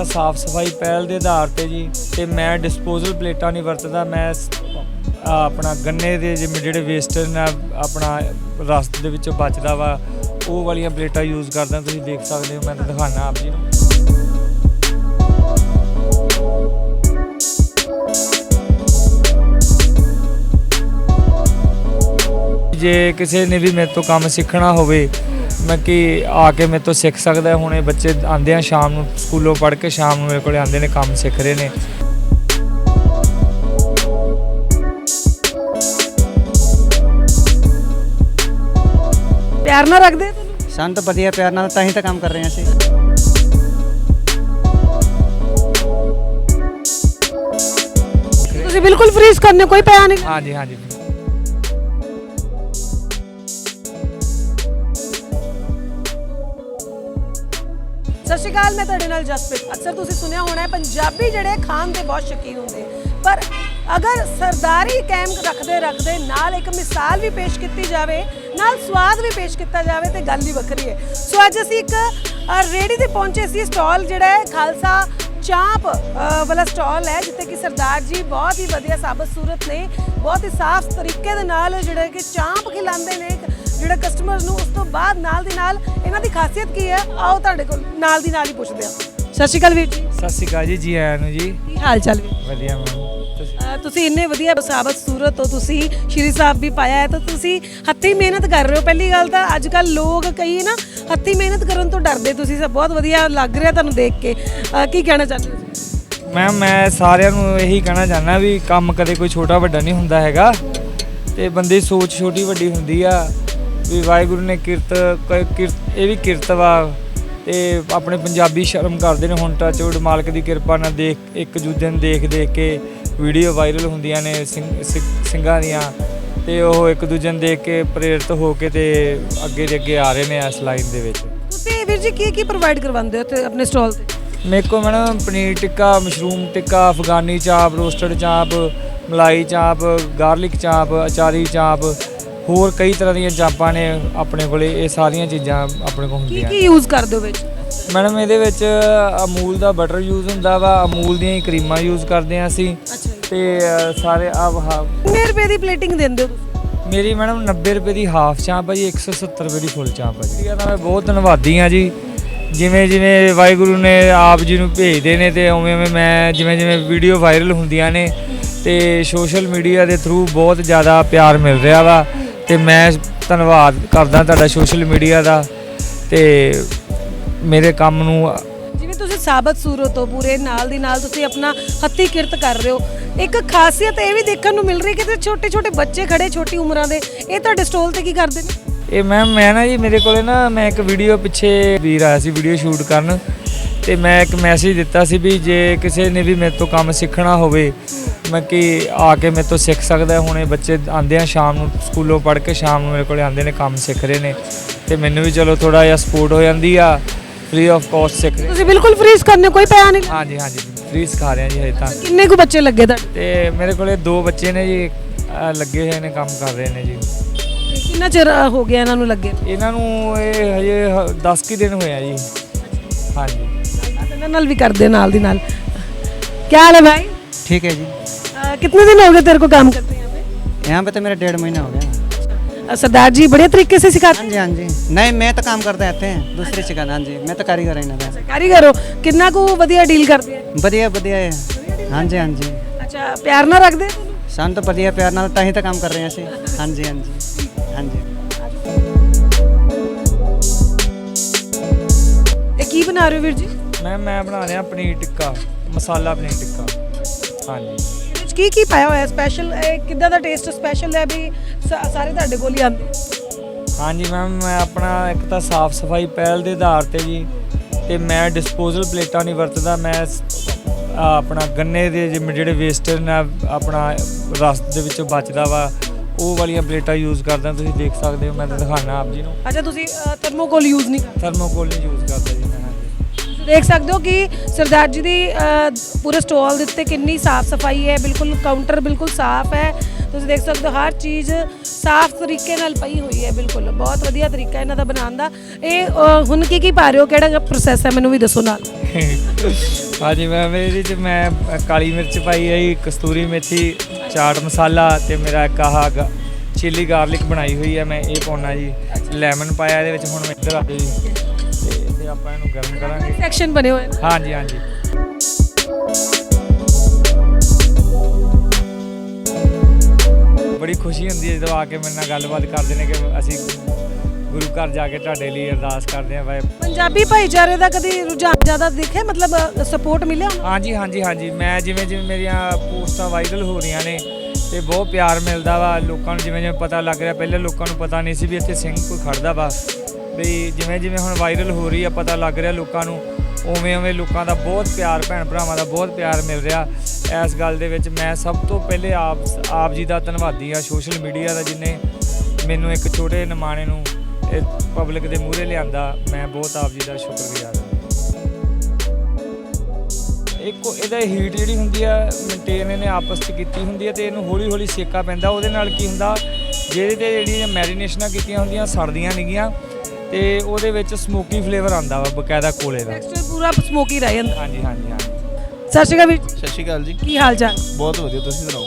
ਤਾਂ ਸਾਫ਼ ਸਫ਼ਾਈ ਪਹਿਲ ਦੇ ਆਧਾਰ ਤੇ ਜੀ ਤੇ ਮੈਂ ਡਿਸਪੋਜ਼ਲ ਪਲੇਟਾਂ ਨਹੀਂ ਵਰਤਦਾ, ਮੈਂ ਆਪਣਾ ਗੰਨੇ ਦੇ ਜਿਵੇਂ ਜਿਹੜੇ ਵੇਸਟ ਨਾ, ਆਪਣਾ ਰਸਤ ਦੇ ਵਿੱਚੋਂ ਬਚਦਾ ਵਾ, ਉਹ ਵਾਲੀਆਂ ਪਲੇਟਾਂ ਯੂਜ਼ ਕਰਦਾ, ਤੁਸੀਂ ਦੇਖ ਸਕਦੇ ਹੋ, ਮੈਂ ਤਾਂ ਦਿਖਾਣਾ ਆਪ ਜੀ ਨੂੰ। ਜੇ ਕਿਸੇ ਨੇ ਵੀ ਮੇਰੇ ਤੋਂ ਕੰਮ ਸਿੱਖਣਾ ਹੋਵੇ ਮੈਂ ਕਿ ਆ ਕੇ ਮੇਰੇ ਤੋਂ ਸਿੱਖ ਸਕਦਾ। ਹੁਣ ਇਹ ਬੱਚੇ ਆਉਂਦੇ ਆ ਸ਼ਾਮ ਨੂੰ ਸਕੂਲੋਂ ਪੜ੍ਹ ਕੇ ਸ਼ਾਮ ਨੂੰ ਮੇਰੇ ਕੋਲੇ ਆਉਂਦੇ ਨੇ ਕੰਮ ਸਿੱਖ ਰਹੇ ਨੇ। ਪਿਆਰ ਨਾਲ ਰੱਖਦੇ ਆ ਤੁਹਾਨੂੰ ਸਾਨੂੰ ਤਾਂ ਵਧੀਆ ਪਿਆਰ ਨਾਲ ਤਾਂ ਹੀ ਤਾਂ ਕੰਮ ਕਰ ਰਹੇ ਹਾਂ ਅਸੀਂ। ਤੁਸੀਂ ਬਿਲਕੁਲ ਫ੍ਰੀਜ਼ ਕਰਨੇ ਕੋਈ ਪਿਆ ਨਹੀਂ। ਹਾਂਜੀ ਹਾਂਜੀ। ਸਤਿ ਸ਼੍ਰੀ ਅਕਾਲ ਮੈਂ ਤੁਹਾਡੇ ਨਾਲ ਜਸਪ੍ਰੀਤ। ਅਕਸਰ ਤੁਸੀਂ ਸੁਣਿਆ ਹੋਣਾ ਹੈ ਪੰਜਾਬੀ ਜਿਹੜੇ ਖਾਣ ਦੇ ਬਹੁਤ ਸ਼ੌਕੀਨ ਹੁੰਦੇ। ਪਰ ਅਗਰ ਸਰਦਾਰੀ ਕਾਇਮ ਰੱਖਦੇ ਰੱਖਦੇ ਨਾਲ ਇੱਕ ਮਿਸਾਲ ਵੀ ਪੇਸ਼ ਕੀਤੀ ਜਾਵੇ ਨਾਲ ਸਵਾਦ ਵੀ ਪੇਸ਼ ਕੀਤਾ ਜਾਵੇ ਤੇ ਗੱਲ ਹੀ ਵੱਖਰੀ ਹੈ। ਸੋ ਅੱਜ ਅਸੀਂ ਇੱਕ ਅ, ਰੇਹੜੀ ਤੇ ਪਹੁੰਚੇ ਸੀ ਸਟਾਲ ਜਿਹੜਾ ਹੈ ਖਾਲਸਾ ਚਾਂਪ ਵਾਲਾ ਸਟਾਲ ਹੈ ਜਿੱਥੇ ਕਿ ਸਰਦਾਰ ਜੀ ਬਹੁਤ ਹੀ ਵਧੀਆ ਸਾਬਤ ਸੂਰਤ ਨੇ ਬਹੁਤ ਹੀ ਸਾਫ਼ ਤਰੀਕੇ ਦੇ ਨਾਲ ਜਿਹੜਾ ਕਿ ਚਾਂਪ ਖਿਲਾਉਂਦੇ ਨੇ ਜਿਹੜਾ ਕਸਟਮਰਸ ਨੂੰ ਉਸ ਤੋਂ ਬਾਅਦ ਨਾਲ ਦੀ ਨਾਲ ਇਹਨਾਂ ਦੀ ਖਾਸੀਅਤ ਕੀ ਹੈ ਆਓ ਤੁਹਾਡੇ ਕੋਲ ਨਾਲ ਦੀ ਨਾਲ ਹੀ ਪੁੱਛਦੇ ਹਾਂ। ਸਤਿ ਸ਼੍ਰੀ ਅਕਾਲ ਵੀਰ ਜੀ। ਸਤਿ ਸ਼੍ਰੀ ਅਕਾਲ ਜੀ ਜੀ ਆਇਆਂ ਨੂੰ ਜੀ। ਕੀ ਹਾਲ ਚਾਲ ਵੀਰ ਵਧੀਆ ਮੈਮ ਤੁਸੀਂ ਅਹ ਤੁਸੀਂ ਇੰਨੇ ਵਧੀਆ ਸਾਬਤ ਸੂਰਤ ਹੋ ਤੁਸੀਂ ਸ਼੍ਰੀ ਸਾਹਿਬ ਵੀ ਪਾਇਆ ਹੈ ਤਾਂ ਤੁਸੀਂ ਹੱਥੀਂ ਮਿਹਨਤ ਕਰ ਰਹੇ ਹੋ। ਪਹਿਲੀ ਗੱਲ ਤਾਂ ਅੱਜ ਕੱਲ ਲੋਕ ਕਈ ਨਾ ਹੱਥੀਂ ਮਿਹਨਤ ਕਰਨ ਤੋਂ ਡਰਦੇ ਤੁਸੀਂ ਸਭ ਬਹੁਤ ਵਧੀਆ ਲੱਗ ਰਿਹਾ ਤੁਹਾਨੂੰ ਦੇਖ ਕੇ। ਅਹ ਕੀ ਕਹਿਣਾ ਚਾਹੁੰਦੇ ਹੋ? ਤੁਸੀਂ? ਮੈਮ ਮੈਂ ਸਾਰਿਆਂ ਨੂੰ ਇਹੀ ਕਹਿਣਾ ਚਾਹੁੰਦਾ ਵੀ ਕੰਮ ਕਦੇ ਕੋਈ ਛੋਟਾ ਵੱਡਾ ਨਹੀਂ ਹੁੰਦਾ ਹੈਗਾ। ਤੇ ਬੰਦੇ ਦੀ ਸੋਚ ਛੋਟੀ ਵੱਡੀ ਹੁੰਦੀ ਆ। ਵੀ ਵਾਹਿਗੁਰੂ ਨੇ ਕਿਰਤ ਕ- ਕਿਰਤ ਇਹ ਵੀ ਕਿਰਤ ਵਾ ਤੇ ਆਪਣੇ ਪੰਜਾਬੀ ਸ਼ਰਮ ਕਰਦੇ ਨੇ ਹੁਣ ਟੱਚਵੁੱਡ ਮਾਲਕ ਦੀ ਕਿਰਪਾ ਨਾਲ ਦੇਖ ਇੱਕ ਦੂਜੇ ਨੂੰ ਦੇਖ ਦੇਖ ਕੇ ਵੀਡੀਓ ਵਾਇਰਲ ਹੁੰਦੀਆਂ ਨੇ ਸਿੰਘ- ਸਿੱਖ- ਸਿੰਘਾਂ ਦੀਆਂ ਤੇ ਉਹ ਇੱਕ ਦੂਜੇ ਨੂੰ ਦੇਖ ਕੇ ਪ੍ਰੇਰਿਤ ਹੋ ਕੇ ਤੇ ਅੱਗੇ ਦੇ ਅੱਗੇ ਆ ਰਹੇ ਨੇ ਇਸ ਲਾਈਨ ਦੇ ਵਿੱਚ। ਤੁਸੀਂ ਵੀਰ ਜੀ ਕੀ ਕੀ ਪ੍ਰੋਵਾਈਡ ਕਰਵਾਉਂਦੇ ਹੋ ਤੇ ਆਪਣੇ ਸਟਾਲ ਤੇ? ਮੇਰੇ ਕੋਲ madam paneer tikka mushroom tikka Afghani chaap roasted chaap malai chaap garlic chaap achari chaap ਹੋਰ ਕਈ ਤਰ੍ਹਾਂ ਦੀਆਂ ਚਾਪਾਂ ਨੇ ਆਪਣੇ ਕੋਲੇ ਇਹ ਸਾਰੀਆਂ ਚੀਜ਼ਾਂ ਆਪਣੇ ਕੋਲ ਕੀ ਹੁੰਦੀਆਂ ਕੀ ਯੂਜ਼ ਕਰਦੇ ਹੋ ਵਿੱਚ? ਮੈਡਮ ਇਹਦੇ ਵਿੱਚ ਅਮੂਲ ਦਾ ਬਟਰ ਯੂਜ਼ ਹੁੰਦਾ ਵਾ ਅਮੂਲ ਦੀਆਂ ਹੀ ਕਰੀਮਾਂ ਯੂਜ਼ ਕਰਦੇ ਆ ਅਸੀਂ। ਅੱਛਾ ਤੇ ਅ, ਸਾਰੇ ਆ ਹਾ- ਕਿੰਨੇ ਰੁਪਏ ਦੀ ਪਲੇਟਿੰਗ ਦਿੰਦੇ ਹੋ? ਤੁਸੀਂ ਮੇਰੀ ਮੈਡਮ 90 ਰੁਪਏ ਦੀ ਹਾਫ ਚਾਂਪ ਆ ਜੀ 170 ਰੁਪਏ ਦੀ ਫੁੱਲ ਚਾਂਪ ਆ ਜੀ ਇਹ ਤਾਂ ਮੈਂ ਬਹੁਤ ਧੰਨਵਾਦੀ ਆ ਜੀ। ਜਿਵੇਂ ਜਿਵੇਂ ਵਾਹਿਗੁਰੂ ਨੇ ਆਪ ਜੀ ਨੂੰ ਭੇਜਦੇ ਨੇ ਤੇ ਉਵੇਂ ਉਵੇਂ ਮੈਂ ਜਿਵੇਂ ਜਿਵੇਂ ਵੀਡੀਓ ਵਾਇਰਲ ਹੁੰਦੀਆਂ ਨੇ ਤੇ ਸੋਸ਼ਲ ਮੀਡੀਆ ਦੇ ਥਰੂ ਬਹੁਤ ਜ਼ਿਆਦਾ ਪਿਆਰ ਮਿਲ ਰਿਹਾ ਵਾ। ਤੇ ਮੈਂ ਧੰਨਵਾਦ ਕਰਦਾ ਤੁਹਾਡਾ ਸੋਸ਼ਲ ਮੀਡੀਆ ਦਾ ਤੇ ਮੇਰੇ ਕੰਮ ਨੂੰ ਜਿਵੇਂ ਤੁਸੀਂ ਸਾਬਤ ਸੂਰਤ ਹੋ ਪੂਰੇ ਨਾਲ ਦੀ ਨਾਲ ਤੁਸੀਂ ਆਪਣਾ ਹੱਥੀ ਕਿਰਤ ਕਰ ਰਹੇ ਹੋ ਇੱਕ ਖਾਸੀਅਤ ਇਹ ਵੀ ਦੇਖਣ ਨੂੰ ਮਿਲ ਰਹੀ ਕਿ ਤੇ ਛੋਟੇ ਛੋਟੇ ਬੱਚੇ ਖੜੇ ਛੋਟੀ ਉਮਰਾਂ ਦੇ ਇਹ ਤੁਹਾਡੇ ਸਟਾਲ ਤੇ ਕੀ ਕਰਦੇ ਨੇ? ਇਹ ਮੈਮ ਮੈਂ ਨਾ ਜੀ ਮੇਰੇ ਕੋਲੇ ਨਾ ਮੈਂ ਇੱਕ ਵੀਡੀਓ ਪਿੱਛੇ ਵੀਰ ਆਇਆ ਸੀ ਵੀਡੀਓ ਸ਼ੂਟ ਕਰਨ ਤੇ ਮੈਂ ਇੱਕ ਮੈਸੇਜ ਦਿੱਤਾ ਸੀ ਵੀ ਜੇ ਕਿਸੇ ਨੇ ਵੀ ਮੇਰੇ ਤੋਂ ਕੰਮ ਸਿੱਖਣਾ ਹੋਵੇ ਮੈਂ ਕਿ ਆ ਕੇ ਮੇਰੇ ਤੋਂ ਸਿੱਖ ਸਕਦਾ ਹੁਣ ਇਹ ਬੱਚੇ ਆਂਦੇ ਆ ਸ਼ਾਮ ਨੂੰ ਸਕੂਲੋਂ ਪੜ੍ਹ ਕੇ ਸ਼ਾਮ ਨੂੰ ਮੇਰੇ ਕੋਲੇ ਆਂਦੇ ਨੇ ਕੰਮ ਸਿੱਖ ਰਹੇ ਨੇ। ਤੇ ਮੈਨੂੰ ਵੀ ਚਲੋ ਥੋੜਾ ਜਿਹਾ ਸਪੋਰਟ ਹੋ ਜਾਂਦੀ ਆ। ਫ੍ਰੀ ਆਫ ਕਾਸਟ ਸਿੱਖ ਰਹੇ। ਤੁਸੀਂ ਬਿਲਕੁਲ ਫ੍ਰੀ ਸਿਖਾਉਂਦੇ ਕੋਈ ਪੈਸਾ ਨਹੀਂ। ਹਾਂਜੀ ਹਾਂਜੀ ਫ੍ਰੀ ਸਿਖਾ ਰਹੇ ਆ ਜੀ ਹਜੇ ਤਾਂ। ਕਿੰਨੇ ਕੁ ਬੱਚੇ ਲੱਗੇ ਤਾਂ ਤੇ ਮੇਰੇ ਕੋਲੇ ਦੋ ਬੱਚੇ ਨੇ ਜੀ ਲੱਗੇ ਹੋਏ ਨੇ ਕੰਮ ਕਰ ਰਹੇ ਨੇ ਜੀ। ਕਿੰਨਾ ਚਿਰ ਹੋ ਗਿਆ ਇਹਨਾਂ ਨੂੰ ਲੱਗੇ? ਇਹਨਾਂ ਨੂੰ ਇਹ ਹਜੇ 10 ਕੀ ਦਿਨ ਹੋਇਆ ਜੀ। ਹਾਂਜੀ। ਨਾਲ ਵੀ ਕਰਦੇ ਨਾਲ ਦੀ ਨਾਲ। ਕੀ ਹਾਲ ਹੈ ਭਾਈ? ਠੀਕ ਹੈ ਜੀ। कितने दिन हो गए तेरे को काम करते हैं यहाँ पे यहाँ पे तो मेरा डेढ़ महीना हो गया अ, सरदार जी बढ़िया तरीके से सिखाते हाँ जी हाँ जी नहीं मैं तो काम करते रहते हैं दूसरी सिखाना हाँ जी मैं तो कारीगर हैं ना हैं कारीगर हो कितना को ਵਧੀਆ ਡੀਲ ਕਰਦੇ ਆ बढ़िया बढ़िया है हाँ जी हाँ जी ਅੱਛਾ ਪਿਆਰ ਨਾਲ ਰੱਖਦੇ ਆ ਤੁਹਾਨੂੰ? ਸਾਨੂੰ ਤਾਂ ਵਧੀਆ ਪਿਆਰ ਨਾਲ ਤਾਂ ਹੀ ਤਾਂ ਕੰਮ ਕਰ ਰਹੇ ਹਾਂ ਅਸੀਂ ਹਾਂ ਜੀ ਹਾਂ ਜੀ ਹਾਂ ਜੀ ਇਹ ਕੀ ਬਣਾ ਰਹੇ ਹੋ ਵੀਰ ਜੀ ਮੈਂ ਮੈਂ ਬਣਾ ਰਿਹਾ ਪਨੀਰ ਟਿੱਕਾ ਮਸਾਲਾ ਪਨੀਰ ਟਿੱਕਾ ਹਾਂਜੀ ਇਹਦੇ ਵਿੱਚ ਕੀ ਕੀ ਪਾਇਆ ਹੋਇਆ ਸਪੈਸ਼ਲ ਕਿੱਦਾਂ ਦਾ ਟੇਸਟ ਸਪੈਸ਼ਲ ਹੈ ਵੀ ਸ- ਸਾਰੇ ਤੁਹਾਡੇ ਕੋਲ ਹੀ ਆਉਂਦੇ? ਹਾਂਜੀ ਮੈਮ ਮੈਂ ਆਪਣਾ ਇੱਕ ਤਾਂ ਸਾਫ਼ ਸਫ਼ਾਈ ਪਹਿਲ ਦੇ ਆਧਾਰ ਤੇ ਜੀ ਤੇ ਮੈਂ ਡਿਸਪੋਜ਼ਲ ਪਲੇਟਾਂ ਨਹੀਂ ਵਰਤਦਾ ਮੈਂ ਸ- ਆਪਣਾ ਗੰਨੇ ਦੇ ਜਿਵੇਂ ਜਿਹੜੇ ਵੇਸਟ ਨਾ ਆਪਣਾ ਰਸਤੇ ਦੇ ਵਿੱਚੋਂ ਬਚਦਾ ਵਾ ਉਹ ਵਾਲੀਆਂ ਪਲੇਟਾਂ ਯੂਜ਼ ਕਰਦਾ ਤੁਸੀਂ ਦੇਖ ਸਕਦੇ ਹੋ ਮੈਂ ਤਾਂ ਦਿਖਾਣਾ ਆਪ ਜੀ ਨੂੰ। ਅੱਛਾ ਤੁਸੀਂ ਥਰਮੋਕੋਲ ਯੂਜ਼ ਨਹੀਂ ਕਰਦੇ? ਥਰਮੋਕੋਲ ਨਹੀਂ ਯੂਜ਼ ਕਰਦਾ। ਜੀ ਦੇਖ ਸਕਦੇ ਹੋ ਕਿ ਸਰਦਾਰ ਜੀ ਦੀ ਪੂਰੇ ਸਟਾਲ ਦੇ ਉੱਤੇ ਕਿੰਨੀ ਸਾਫ਼ ਸਫ਼ਾਈ ਹੈ ਬਿਲਕੁਲ ਕਾਊਂਟਰ ਬਿਲਕੁਲ ਸਾਫ਼ ਹੈ। ਤੁਸੀਂ ਦੇਖ ਸਕਦੇ ਹੋ ਹਰ ਚੀਜ਼ ਸਾਫ਼ ਤਰੀਕੇ ਨਾਲ ਪਈ ਹੋਈ ਹੈ ਬਿਲਕੁਲ। ਬਹੁਤ ਵਧੀਆ ਤਰੀਕਾ ਇਹਨਾਂ ਦਾ ਬਣਾਉਣ ਦਾ। ਇਹ ਹੁਣ ਕੀ ਕੀ ਪਾ ਰਹੇ ਹੋ? ਕਿਹੜਾ ਪ੍ਰੋਸੈਸ ਹੈ? ਮੈਨੂੰ ਵੀ ਦੱਸੋ ਨਾਲ। ਹਾਂਜੀ ਮੈਂ ਇਹਦੇ ਚ ਮੈਂ ਕਾਲੀ ਮਿਰਚ ਪਾਈ ਹੈ ਜੀ ਕਸਤੂਰੀ ਮੇਥੀ ਚਾਟ ਮਸਾਲਾ ਤੇ ਮੇਰਾ ਇੱਕ ਆਹ ਚਿੱਲੀ ਗਾਰਲਿਕ ਬਣਾਈ ਹੋਈ ਹੈ। ਮੈਂ ਇਹ ਪਾਉਣਾ ਜੀ। ਲੈਮਨ ਪਾਇਆ ਇਹਦੇ ਵਿੱਚ ਹੁਣ ਮੈਂ ਇੱਧਰ ਆ ਜੀ। ਆਪਾਂ ਇਹਨੂੰ ਗਰਮ ਕਰਾਂਗੇ। ਸੈਕਸ਼ਨ ਬਣੇ ਹੋਏ ਨੇ ਹਾਂਜੀ ਹਾਂਜੀ। ਬੜੀ ਖੁਸ਼ੀ ਹੁੰਦੀ ਹੈ ਜਦੋਂ ਆ ਕੇ ਮੇਰੇ ਨਾਲ ਗੱਲਬਾਤ ਕਰਦੇ ਨੇ ਕਿ ਅਸੀਂ ਗੁਰੂ ਘਰ ਜਾ ਕੇ ਤੁਹਾਡੇ ਲਈ ਅਰਦਾਸ ਕਰਦੇ ਹਾਂ ਭਾਈ ਪੰਜਾਬੀ ਭਾਈਚਾਰੇ ਦਾ ਕਦੀ ਰੁਝਾਨ ਜ਼ਿਆਦਾ ਦਿਖੇ ਮਤਲਬ ਸਪੋਰਟ ਮਿਲਿਆ ਹਾਂਜੀ ਹਾਂਜੀ ਹਾਂਜੀ। ਮੈਂ ਜਿਵੇਂ ਜਿਵੇਂ ਮੇਰੀਆਂ ਪੋਸਟਾਂ ਵਾਇਰਲ ਹੋ ਰਹੀਆਂ ਨੇ ਤੇ ਬਹੁਤ ਪਿਆਰ ਮਿਲਦਾ ਵਾ। ਲੋਕਾਂ ਨੂੰ ਜਿਵੇਂ ਜਿਵੇਂ ਪਤਾ ਲੱਗ ਰਿਹਾ ਪਹਿਲੇ ਲੋਕਾਂ ਨੂੰ ਪਤਾ ਨਹੀਂ ਸੀ ਵੀ ਇੱਥੇ ਸਿੰਘ ਕੋਈ ਖੜਦਾ ਵਾ। ਵੀ ਜਿਵੇਂ ਜਿਵੇਂ ਹੁਣ ਵਾਇਰਲ ਹੋ ਰਹੀ ਆ, ਪਤਾ ਲੱਗ ਰਿਹਾ ਲੋਕਾਂ ਨੂੰ, ਉਵੇਂ ਉਵੇਂ ਲੋਕਾਂ ਦਾ ਬਹੁਤ ਪਿਆਰ, ਭੈਣ ਭਰਾਵਾਂ ਦਾ ਬਹੁਤ ਪਿਆਰ ਮਿਲ ਰਿਹਾ। ਇਸ ਗੱਲ ਦੇ ਵਿੱਚ ਮੈਂ ਸਭ ਤੋਂ ਪਹਿਲੇ ਆਪ ਆਪ ਜੀ ਦਾ ਧੰਨਵਾਦੀ ਆ ਸੋਸ਼ਲ ਮੀਡੀਆ ਦਾ ਜਿਨੇ ਮੈਨੂੰ ਇੱਕ ਛੋਟੇ ਨਿਮਾਣੇ ਨੂੰ ਪਬਲਿਕ ਦੇ ਮੂਹਰੇ ਲਿਆਂਦਾ, ਮੈਂ ਬਹੁਤ ਆਪ ਜੀ ਦਾ ਸ਼ੁਕਰਗੁਜ਼ਾਰ ਹਾਂ। ਇੱਕ ਇਹਦਾ ਹੀਟ ਜਿਹੜੀ ਹੁੰਦੀ ਆ ਮੇਨਟੇਨ ਇਹਨੇ ਆਪਸ ਚ ਕੀਤੀ ਹੁੰਦੀ ਹੈ ਤੇ ਇਹਨੂੰ ਹੌਲੀ ਹੌਲੀ ਸੇਕਾ ਪੈਂਦਾ, ਉਹਦੇ ਨਾਲ ਕੀ ਹੁੰਦਾ, ਜਿਹਦੇ ਤੇ ਜਿਹੜੀਆਂ ਮੈਰੀਨੇਸ਼ਨਾਂ ਕੀਤੀਆਂ ਹੁੰਦੀਆਂ, ਸੜਦੀਆਂ ਨੇਗੀਆਂ। ਤੇ ਉਹਦੇ ਵਿੱਚ ਸਮੋਕੀ ਫਲੇਵਰ ਆਂਦਾ ਵਾ ਬਕਾਇਦਾ ਕੋਲੇ ਦਾ। ਟੈਕਸਚਰ ਪੂਰਾ ਸਮੋਕੀ ਰਹਿ ਜਾਂਦਾ। ਹਾਂਜੀ ਹਾਂਜੀ ਹਾਂਜੀ। ਸਤਿ ਸ਼੍ਰੀ ਅਕਾਲ ਵੀਰ ਜੀ। ਸਤਿ ਸ਼੍ਰੀ ਅਕਾਲ ਜੀ। ਕੀ ਹਾਲ ਚਾਲ? ਬਹੁਤ ਵਧੀਆ ਤੁਸੀਂ ਸੁਣਾਓ?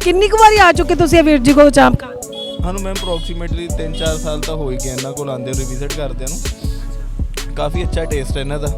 ਕਿੰਨੀ ਕੁ ਵਾਰੀ ਆ ਚੁੱਕੇ ਤੁਸੀਂ ਇਹ ਵੀਰ ਜੀ ਕੋਲ ਚਾਂਪ ਖਾਣ ਸਾਨੂੰ ਮੈਂ ਅਪਰੋਕਸੀਮੇਟਲੀ 3-4 ਸਾਲ ਤਾਂ ਹੋ ਹੀ ਗਿਆ ਇਹਨਾਂ ਕੋਲ ਆਂਦੇ ਰਿਵਿਜ਼ਿਟ ਕਰਦਿਆਂ ਨੂੰ। ਕਾਫੀ ਅੱਛਾ ਟੇਸਟ ਹੈ ਇਹਨਾਂ ਦਾ।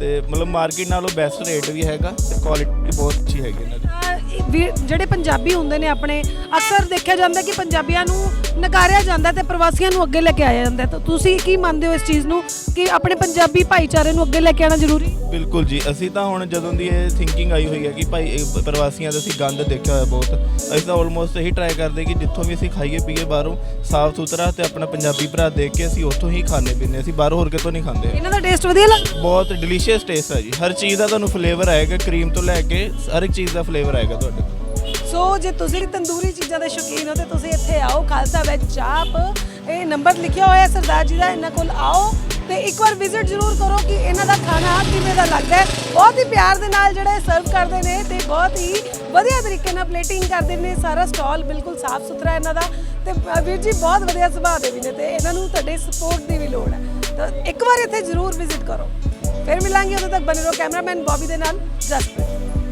ਤੇ ਮਤਲਬ ਮਾਰਕੀਟ ਨਾਲੋਂ ਬੈਸਟ ਰੇਟ ਵੀ ਹੈਗਾ ਤੇ ਕੁਆਲਿਟੀ ਬਹੁਤ ਅੱਛੀ ਹੈਗੀ ਇਹਨਾਂ ਦੀ। ਜਿਹੜੇ ਪੰਜਾਬੀ ਹੁੰਦੇ ਨੇ ਆਪਣੇ ਅਕਸਰ ਦੇਖਿਆ ਜਾਂਦਾ ਕਿ ਪੰਜਾਬੀਆਂ ਨੂੰ ਨਕਾਰਿਆ ਜਾਂਦਾ ਤੇ ਪ੍ਰਵਾਸੀਆਂ ਨੂੰ ਅੱਗੇ ਲੈ ਕੇ ਆਇਆ ਜਾਂਦਾ। ਤਾਂ ਤੁਸੀਂ ਕੀ ਮੰਨਦੇ ਹੋ ਇਸ ਚੀਜ਼ ਨੂੰ ਕਿ ਆਪਣੇ ਪੰਜਾਬੀ ਭਾਈਚਾਰੇ ਨੂੰ ਅੱਗੇ ਲੈ ਕੇ ਆਉਣਾ ਜ਼ਰੂਰੀ? ਬਿਲਕੁਲ ਜੀ ਅਸੀਂ ਤਾਂ ਹੁਣ ਜਦੋਂ ਦੀ ਇਹ ਥਿੰਕਿੰਗ ਆਈ ਹੋਈ ਹੈ ਕਿ ਭਾਈ ਇਹ ਪ੍ਰਵਾਸੀਆਂ ਦਾ ਅਸੀਂ ਗੰਦ ਦੇਖਿਆ ਹੋਇਆ ਬਹੁਤ ਅਸੀਂ ਤਾਂ ਆਲਮੋਸਟ ਇਹੀ ਟਰਾਈ ਕਰਦੇ ਕਿ ਜਿੱਥੋਂ ਵੀ ਅਸੀਂ ਖਾਈਏ ਪੀਏ ਬਾਹਰੋਂ ਸਾਫ਼ ਸੁਥਰਾ ਤੇ ਆਪਣਾ ਪੰਜਾਬੀ ਭਰਾ ਦੇਖ ਕੇ ਅਸੀਂ ਉੱਥੋਂ ਹੀ ਖਾਣੇ ਪੀਂਦੇ ਅਸੀਂ ਬਾਹਰੋਂ ਹੋਰ ਕਿਤੋਂ ਨਹੀਂ ਖਾਂਦੇ। ਇਹਨਾਂ ਦਾ ਟੇਸਟ ਵਧੀਆ ਲੱਗਦਾ? ਬਹੁਤ ਡਿਲੀਸ਼ੀਅਸ ਟੇਸਟ ਹੈ ਜੀ। ਹਰ ਚੀਜ਼ ਦਾ ਤੁਹਾਨੂੰ ਫਲੇਵਰ ਆਏਗਾ ਕਰੀਮ ਤੋਂ ਲੈ ਕੇ ਹਰ ਇੱਕ ਚੀਜ਼ ਦਾ ਫਲੇਵਰ ਆਏਗਾ ਤੁਹਾਡੇ ਕੋਲ। ਸੋ ਜੇ ਤੁਸੀਂ ਵੀ ਤੰਦੂਰੀ ਚੀਜ਼ਾਂ ਦੇ ਸ਼ੌਕੀਨ ਹੋ, ਤੇ ਤੁਸੀਂ ਇੱਥੇ ਆਓ, ਖਾਲਸਾ ਵੈਜ ਚਾਪ ਇਹ ਨੰਬਰ ਲਿਖਿਆ ਹੋਇਆ ਸਰਦਾਰ ਜੀ ਦਾ। ਇਹਨਾਂ ਕੋਲ ਆਓ ਤੇ ਇੱਕ ਵਾਰ ਵਿਜ਼ਿਟ ਜ਼ਰੂਰ ਕਰੋ ਕਿ ਇਹਨਾਂ ਦਾ ਖਾਣਾ ਕਿਵੇਂ ਦਾ ਲੱਗਦਾ ਹੈ। ਬਹੁਤ ਹੀ ਪਿਆਰ ਦੇ ਨਾਲ ਜਿਹੜਾ ਸਰਵ ਕਰਦੇ ਨੇ ਤੇ ਬਹੁਤ ਹੀ ਵਧੀਆ ਤਰੀਕੇ ਨਾਲ ਪਲੇਟਿੰਗ ਕਰਦੇ ਨੇ। ਸਾਰਾ ਸਟਾਲ ਬਿਲਕੁਲ ਸਾਫ਼ ਸੁਥਰਾ ਇਹਨਾਂ ਦਾ ਤੇ ਵੀਰ ਜੀ ਬਹੁਤ ਵਧੀਆ ਸੁਭਾਅ ਦੇ ਵੀ ਨੇ ਤੇ ਇਹਨਾਂ ਨੂੰ ਤੁਹਾਡੇ ਸਪੋਰਟ ਦੀ ਵੀ ਲੋੜ ਹੈ। ਤਾਂ ਇੱਕ ਵਾਰ ਇੱਥੇ ਜ਼ਰੂਰ ਵਿਜ਼ਿਟ ਕਰੋ। ਫਿਰ ਮਿਲਾਂਗੇ ਉਦੋਂ ਤੱਕ ਬਣੇ ਰਹੋ ਕੈਮਰਾਮੈਨ ਬੌਬੀ ਦੇ ਨਾਲ ਜਸਪ੍ਰੀਤ।